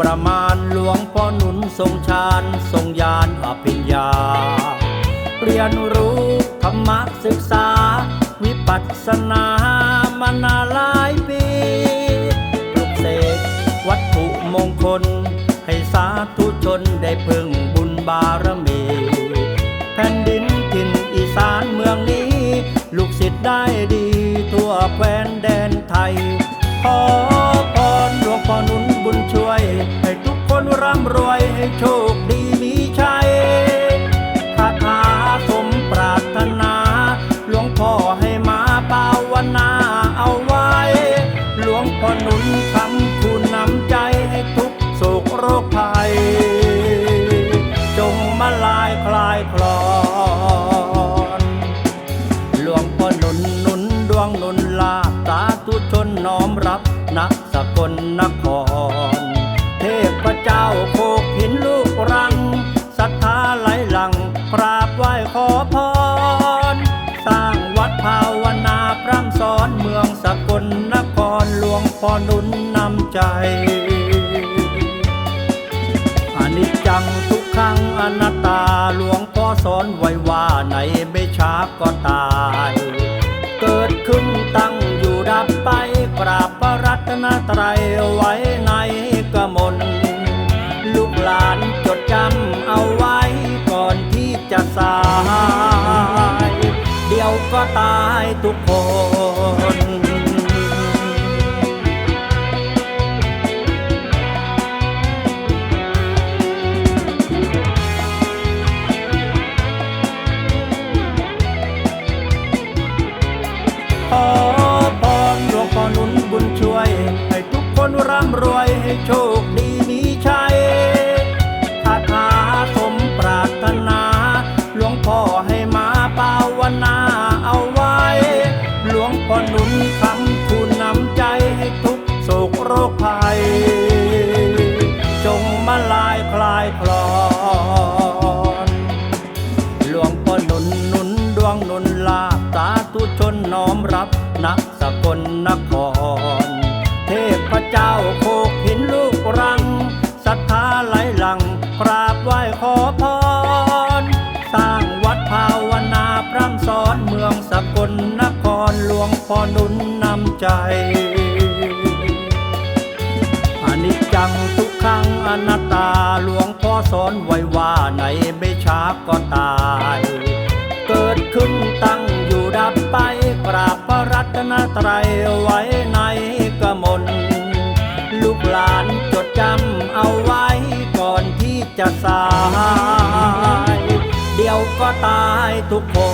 ประมาณหลวงพ่อหนุนทรงฌานทรงญาณอภิญญา เรียนรู้ธรรมศึกษา วิปัสสนามานานหลายปีปลุกเสกวัตถุมงคล ให้สาธุชนได้พึ่งบุญบารมี แผ่นดินถิ่นอีสานเมืองนี้ ลูกศิษย์ได้ดีทั่วแคว้นแดนไทยขอ ร่ำรวยให้โชคดีมีชัยคาถาสมปรารถนา หลวงพ่อให้มาภาวนาเอาไว้ หลวงพ่อหนุนคำคุณนำใจให้ทุกโศกโรคภัย จงมาลายคลายคลอนหลวงพ่อหนุนหนุนดวงหนุนลาบสาธุชนน้อมรับนักสกลน พ่อหนุนนำใจอนิจจังทุกขังอนัตตาหลวงพ่อสอนไว้ว่าในไม่ช้าก็ตาย เกิดขึ้นตั้งอยู่ดับไปกราบพระรัตนตรัยไว้ในกมลลูกหลานจดจำเอาไว้ก่อนที่จะสาย เดี๋ยวก็ตายทุกคน หลวงพ่อนุนบุญช่วย ให้ทุกคนร่ำรวยให้โชคดีมีชัยคาถาสมปรารถนา หลวงพ่อให้มาภาวนาเอาไว้ หลวงพ่อหนุนคำคุณนำใจให้ทุกโศกโรคภัย จงมาลายคลายคลอนหลวงพ่อหนุนหนุนดวงหนุนลาบสาธุชนน้อมรับนัก ลนคร เทพเจ้าโคกหินลูกรังศรัทธาไหลหลังกราบไหว้ขอพร สร้างวัดภาวนาพร่ำสอนเมืองสกลนครหลวงพ่อหนุนนำใจอนิจจังทุกขังอนัตตาหลวงพ่อสอนไว้ว่าในไม่ช้าก็ตาย เกิดขึ้นตั้ง ตรัยไว้ในกระมลลูกหลานจดจำเอาไว้ก่อนที่จะสาย เดี๋ยวก็ตายทุกคน